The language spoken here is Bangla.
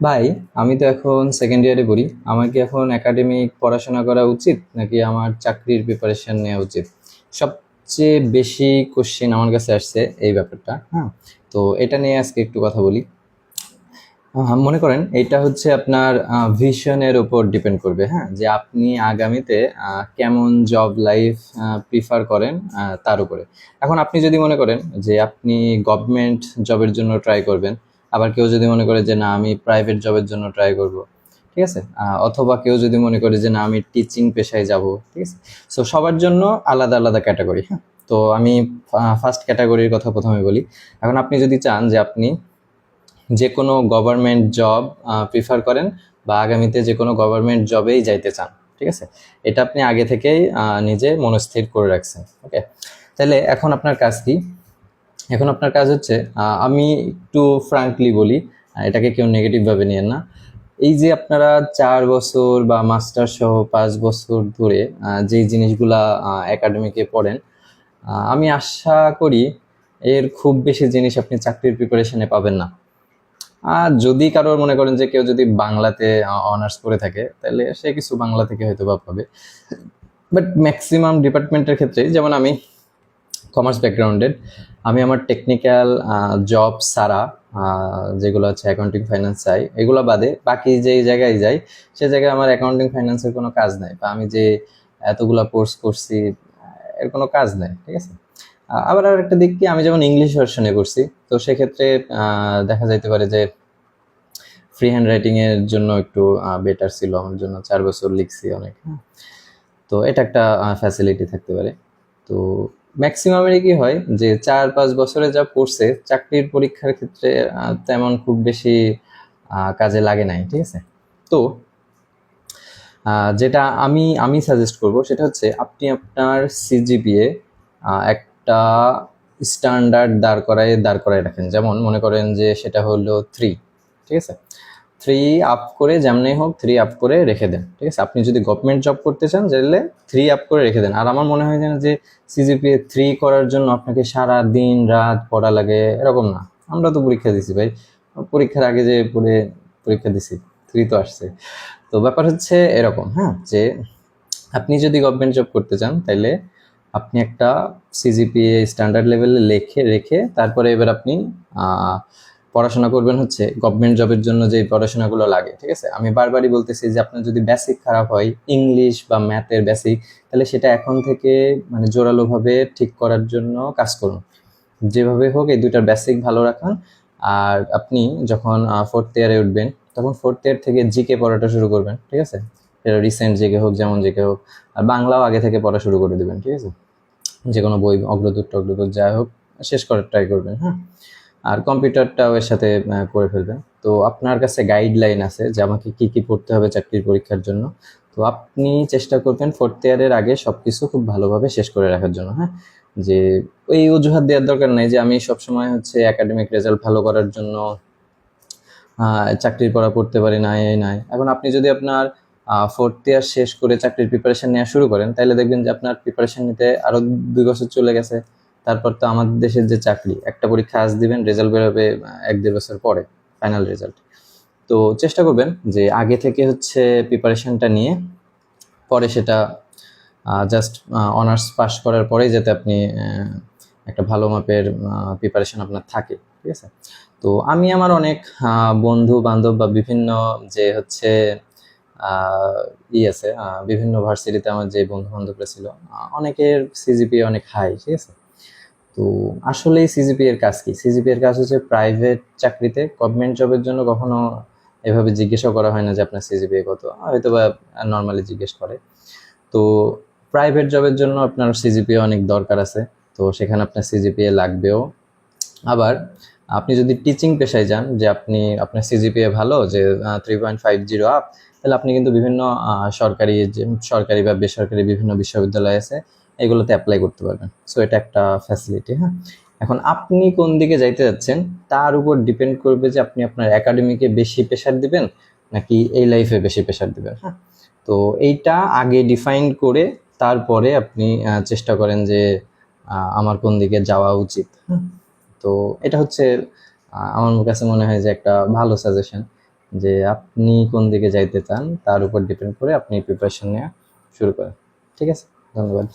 ভাই আমি তো এখন সেকেন্ড ইয়ারে পড়ি। আমার কি এখন একাডেমিক পড়াশোনা করা উচিত নাকি আমার চাকরির প্রিপারেশন নেওয়া উচিত? সবচেয়ে বেশি কোশ্চেন আমার কাছে আসছে এই ব্যাপারটা। হ্যাঁ তো এটা নিয়ে আজকে একটু কথা বলি। মনে করেন এটা হচ্ছে আপনার ভিশনের উপর ডিপেন্ড করবে হ্যাঁ? যে আপনি আগামীতে কেমন জব লাইফ প্রিফার করেন তার উপরে। এখন আপনি যদি মনে করেন যে আপনি গভর্নমেন্ট জবের জন্য ট্রাই করবেন আবার কেউ যদি মনে করে যে, না, আমি প্রাইভেট জবের জন্য ট্রাই করব। ঠিক আছে? অথবা কেউ যদি মনে করে যে, না, আমি টিচিং পেশায় যাব। ঠিক আছে? সো সবার জন্য আলাদা আলাদা ক্যাটাগরি হ্যাঁ? তো আমি ফার্স্ট ক্যাটাগরির কথা প্রথমে বলি। এখন আপনি যদি চান যে, আপনি যে কোনো গভর্নমেন্ট জব প্রিফার করেন বা আগামীতে যে কোনো গভর্নমেন্ট জবেই যাইতে চান, ঠিক আছে? এটা আপনি আগে থেকেই নিজে মনস্থির করে রাখছেন ওকে তাহলে এখন আপনার কাজ কি? এখন আপনার কাজ হচ্ছে আমি একটু ফ্রাঙ্কলি বলি এটাকে কেউ নেগেটিভভাবে নিয়েন না। এই যে আপনারা চার বছর বা মাস্টার সহ পাঁচ বছর ধরে যেই জিনিসগুলা একাডেমিকে পড়েন আমি আশা করি এর খুব বেশি জিনিস আপনি চাকরির প্রিপারেশনে পাবেন না। আর যদি কারোর মনে করেন যে কেউ যদি বাংলাতে অনার্স করে থাকে, তাহলে সে কিছু বাংলা থেকে হয়তো বা পাবে। বাট ম্যাক্সিমাম ডিপার্টমেন্টের ক্ষেত্রে যেমন আমি কমার্স ব্যাকগ্রাউন্ডেড আমি আমার টেকনিক্যাল জব সারা যেগুলো হচ্ছে অ্যাকাউন্টিং ফাইন্যান্স চাই, এগুলো বাদে বাকি যেই জায়গায় যাই, সে জায়গায় আমার অ্যাকাউন্টিং ফাইন্যান্সের কোনো কাজ নাই বা আমি যে এতগুলা কোর্স করছি, এর কোনো কাজ নাই, ঠিক আছে? আবার আর একটা দিক কি, আমি যেমন ইংলিশ ভার্সনে করছি, তো সেক্ষেত্রে দেখা যাইতে পারে যে ফ্রি হ্যান্ড রাইটিং এর জন্য একটু বেটার ছিল, আমার জন্য চার বছর লিখছি অনেক হ্যাঁ? তো এটা একটা ফ্যাসিলিটি থাকতে পারে। তো ম্যাক্সিমামেরই কি হয়? যে চার পাঁচ বছরে যা পড়ছে, চাকরির পরীক্ষার ক্ষেত্রে তেমন খুব বেশি কাজে লাগে নাই, ঠিক আছে? তো যেটা আমি আমি সাজেস্ট করব সেটা হচ্ছে আপনি আপনার সিজিপিএ একটা স্ট্যান্ডার্ড দাঁড় করায় দাঁড় করায় রাখেন। যেমন মনে করেন যে সেটা হলো থ্রি ঠিক আছে? থ্রি আপ করে যেমনই হোক থ্রি আপ করে রেখে দেন, ঠিক আছে? আপনি যদি গভর্নমেন্ট জব করতে চান, তাহলে থ্রি আপ করে রেখে দেন। আর আমার মনে হয় যেন যে সিজিপিএ থ্রি করার জন্য আপনাকে সারা দিন রাত পড়া লাগে, এরকম না। আমরা তো পরীক্ষা দিছি ভাই। পরীক্ষার আগে যে পড়ে পরীক্ষা দিছি থ্রি তো আসছে। তো ব্যাপার হচ্ছে এরকম হ্যাঁ? যে আপনি যদি গভর্নমেন্ট জব করতে চান, তাহলে আপনি একটা সিজিপিএ স্ট্যান্ডার্ড লেভেলে লেখে, রেখে তারপরে এবার আপনি পড়াশোনা করবেন হচ্ছে গভর্নমেন্ট জবের জন্য যে পড়াশোনাগুলো লাগে, ঠিক আছে? আমি বারবারই বলতেছি যে আপনার যদি বেসিক খারাপ হয় ইংলিশ বা ম্যাথের বেসিক তাহলে সেটা এখন থেকে মানে জোরালোভাবে ঠিক করার জন্য কাজ করুন। যেভাবে হোক এই দুইটার বেসিক ভালো রাখান। আর আপনি যখন ফোর্থ ইয়ারে উঠবেন, তখন ফোর্থ ইয়ার থেকে জিকে পড়াটা শুরু করবেন, ঠিক আছে? এটা রিসেন্ট জিকে হোক, যেমন জিকে হোক। আর বাংলাও আগে থেকে পড়া শুরু করে দেবেন, ঠিক আছে? যে কোনো বই অগ্রদূত টগ্রদূত যাই হোক, শেষ করার ট্রাই করবেন হ্যাঁ? আর কম্পিউটারটাও এর সাথে করে ফেলবেন। তো আপনার কাছে গাইডলাইন আছে যে আমাকে কি কি পড়তে হবে চাকরির পরীক্ষার জন্য। তো আপনি চেষ্টা করবেন ফোর্থ ইয়ারের আগে সব কিছু খুব ভালোভাবে শেষ করে রাখার জন্য হ্যাঁ? যে ওই অজুহাত দেওয়ার দরকার নেই যে আমি সবসময় হচ্ছে একাডেমিক রেজাল্ট ভালো করার জন্য চাকরির পড়া পড়তে পারি না এই নাই। এখন আপনি যদি আপনার ফোর্থ ইয়ার শেষ করে চাকরির প্রিপারেশন নেওয়া শুরু করেন তাহলে দেখবেন যে আপনার প্রিপারেশন নিতে আরও দুই বছর চলে গেছে। তারপর তো আমাদের দেশের যে চাকরি, একটা পরীক্ষা আজ দিবেন রেজাল্ট বেরোবে এক দেড় বছর পরে ফাইনাল রেজাল্ট তো চেষ্টা করবেন যে আগে থেকে হচ্ছে প্রিপারেশনটা নিয়ে পরে সেটা জাস্ট অনার্স পাস করার পরেই যাতে আপনি একটা ভালো মাপের প্রিপারেশন আপনার থাকে, ঠিক আছে? তো আমি আমার অনেক বন্ধু, বান্ধব বা বিভিন্ন যে হচ্ছে ই আছে বিভিন্ন ভার্সিটিতে আমার যে বন্ধু বান্ধবরা ছিল অনেকের সিজিপি অনেক হাই ঠিক আছে? তো আসলেই সিজিপি এর কাজ কি? সিজিপি এর কাজ হচ্ছে প্রাইভেট চাকরিতে গভর্নমেন্ট জবের জন্য কখনো এভাবে জিজ্ঞাসা করা হয় না যে আপনার সিজিপি কত। হয়তো বা নর্মালি জিজ্ঞেস করে। তো প্রাইভেট জবের জন্য আপনার সিজিপিএ অনেক দরকার আছে। তো সেখানে আপনার সিজিপিএ লাগবেও। আবার আপনি যদি টিচিং পেশায় যান, যে আপনি, আপনার সিজিপিএ ভালো, যে three point five zero up তাহলে আপনি কিন্তু বিভিন্ন সরকারি সরকারি বা বেসরকারি বিভিন্ন বিশ্ববিদ্যালয় আছে। এগুলোতে অ্যাপ্লাই করতে পারবেন। সো এটা একটা ফ্যাসিলিটি হ্যাঁ? এখন আপনি কোন দিকে যাইতে যাচ্ছেন, তার উপর ডিপেন্ড করবে যে আপনি আপনার একাডেমিকে বেশি প্রেশার দিবেন, নাকি এই লাইফে বেশি প্রেশার দিবেন হ্যাঁ? তো এইটা আগে ডিফাইন করে তারপরে আপনি চেষ্টা করেন যে আমার কোন দিকে যাওয়া উচিত হ্যাঁ? তো এটা হচ্ছে আমার কাছে মনে হয় যে একটা ভালো সাজেশন যে আপনি কোন দিকে যাইতে চান, তার উপর ডিপেন্ড করে আপনি প্রিপারেশন নেওয়া শুরু করেন। ঠিক আছে? ধন্যবাদ।